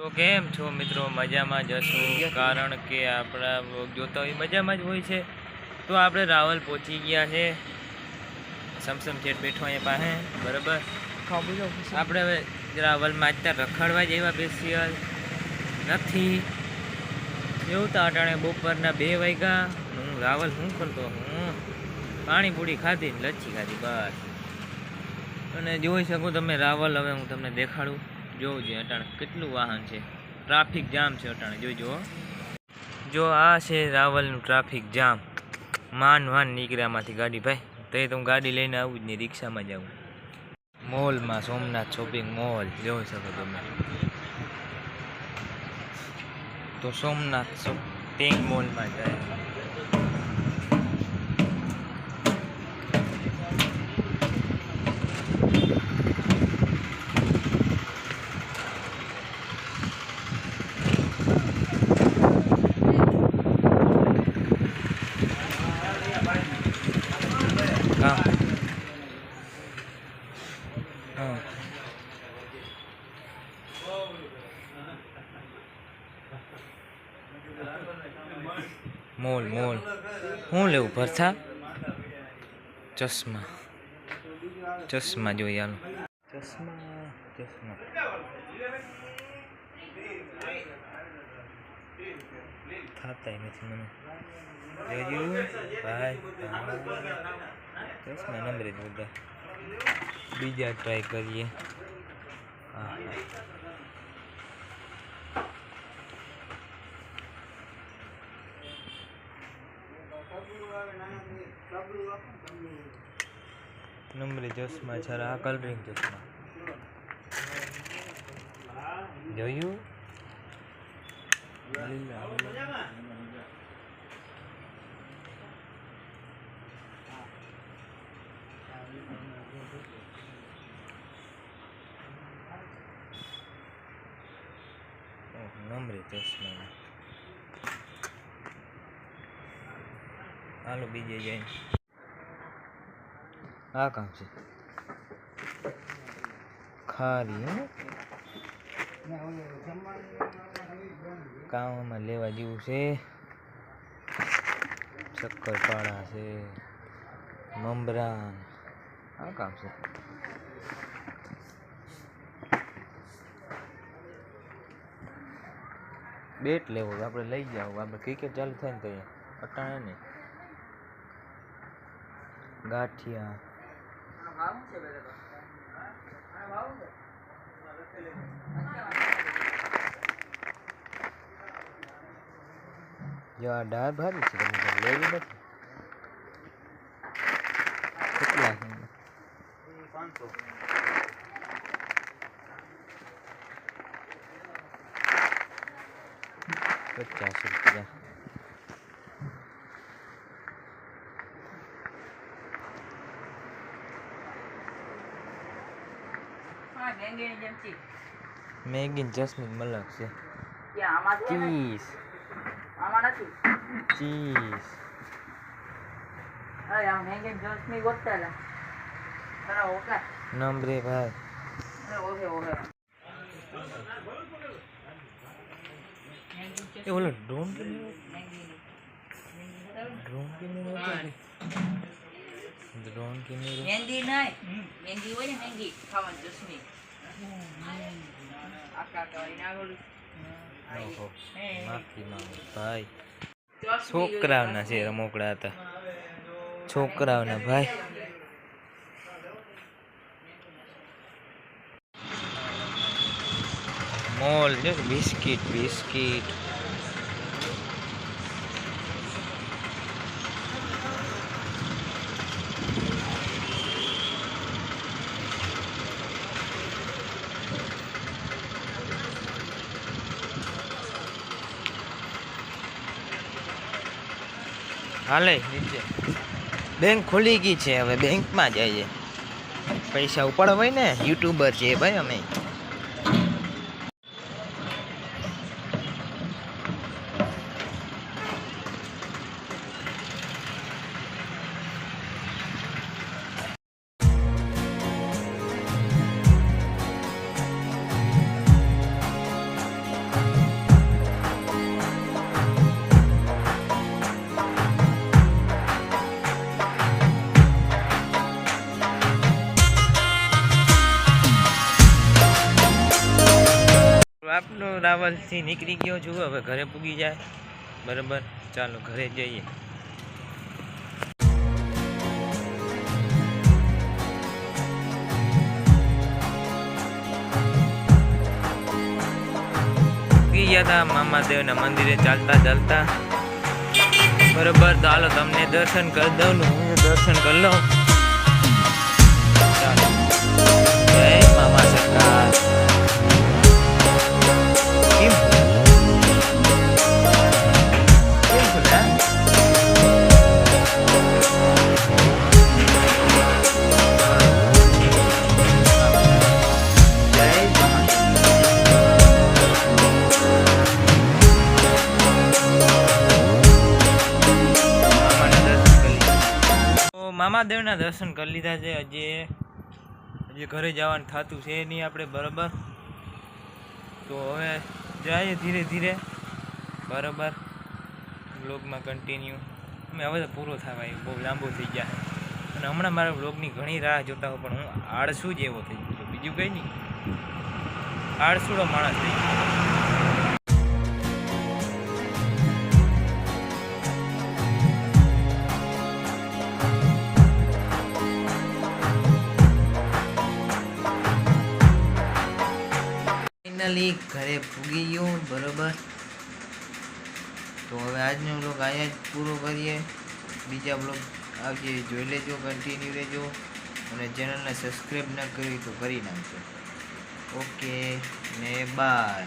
તો કેમ છો મિત્રો? મજામાં જશું કારણ કે આપણા જોતા હોય મજામાં જ હોય છે. તો આપણે રાવલ પહોંચી ગયા છે. સમસમ છેટ બેઠો અહીંયા પાસે બરાબર? આપણે હવે રાવલમાં અત્યારે રખડવા જેવા બેસિયલ નથી. એવું તો અટાણે બપોરના બે વાગ્યા. હું રાવલ શું કરતો હું પાણીપુરી ખાધી લચ્છી ખાધી બસ. અને જોઈ શકો તમે રાવલ હવે હું તમને દેખાડું. જોવું જોઈએ અટાણે કેટલું વાહન છે. ટ્રાફિક જામ છે અટાણે હો. જો આ છે રાવલનું ટ્રાફિક જામ. માન વાન નીકળ્યામાંથી ગાડી, ભાઈ. તો એ તો હું ગાડી લઈને આવું જ નહીં, રિક્ષામાં જ આવું. મોલમાં સોમનાથ શોપિંગ મોલ જોઈ શકો તમે. તો સોમનાથ શોપિંગ મોલમાં જાય હા હા મોલ મોલ. શું લેવું, ભરથા? ચશ્મા. ચશ્મા જોઈએ હાલો. ચશ્મા ચશ્મા. થતા નથી મને. જોયું ભાઈ ચશ્મા નંબર બધા. બીજા ટ્રાય કરીએ. હા હા નંબરે ચશ્મા છે આ કલરિંગ ચશ્મા જોયું લીલા લીલા. ઓહ, નંબરે ચશ્મા હાલો, બીજે જઈને. આ કામ છે. ખારી કામમાં લેવા જેવું છે. શક્કરપાળા છે. મમરાન. આ કામ છે. બેટ લેવો આપણે લઈ જાવ આપણે ક્રિકેટ ચાલુ થાય ને તો અહીંયા. અટાણે ને ગાંઠિયા. જો આ ડાળ ભારી છે તમે લેવી નથી. કેટલા પચાસ રૂપિયા. મેગી જસ્મીન મલક છે. ચીઝ. ચીઝ. નંબરે ભાઈ. એ બોલો ડ્રોન ડ્રોન ડ્રોન કેમેરો મહેંદી નહીં. મહેંદી હોય ને મહેંદી ખાવાની ચટણી ભાઈ છોકરાઓના છે રમોકડા હતા. છોકરાઓના ભાઈ. Mall biscuit biscuit. હાલે, નીચે. બેંક ખુલી ગઈ છે, હવે બેંકમાં જઈએ પૈસા ઉપાડવા હોય ને, યુટ્યુબર છે ભાઈ અમે. આપણો નીકળી ગયો છું. હવે ઘરે પૂગી જાય. બરાબર? ચાલો, ઘરે જઈએ. ગયા હતા મામાદેવના મંદિરે ચાલતા ચાલતા. બરોબર? હાલો, તમને દર્શન કરી દઉં ને દર્શન કરી લઉં. તો મામાદેવના દર્શન કરી લીધા છે. હજી હજી ઘરે જવાનું થતું છે નહીં આપણે, બરાબર? તો હવે જઈએ ધીરે ધીરે. બરાબર? બ્લોગમાં કન્ટિન્યુ અમે હવે તો પૂરો થવા બહુ લાંબો થઈ ગયા. અને હમણાં મારા બ્લોગની ઘણી રાહ જોતા હોય, પણ હું આળસુ એવો થઈ ગયો બીજું કંઈ નહીં. આળસુડો માણસ થઈ ગયો. ફાઇનલી ઘરે પૂગી ગયું, બરોબર? તો હવે આજનો બ્લોગ અહીંયા જ પૂરો કરીએ. બીજા બ્લોગ આવજે જોઈ લેજો કન્ટિન્યુ રહેજો. અને ચેનલને સબસ્ક્રાઈબ ન કરી તો કરી નાખજો. ઓકે ને બાય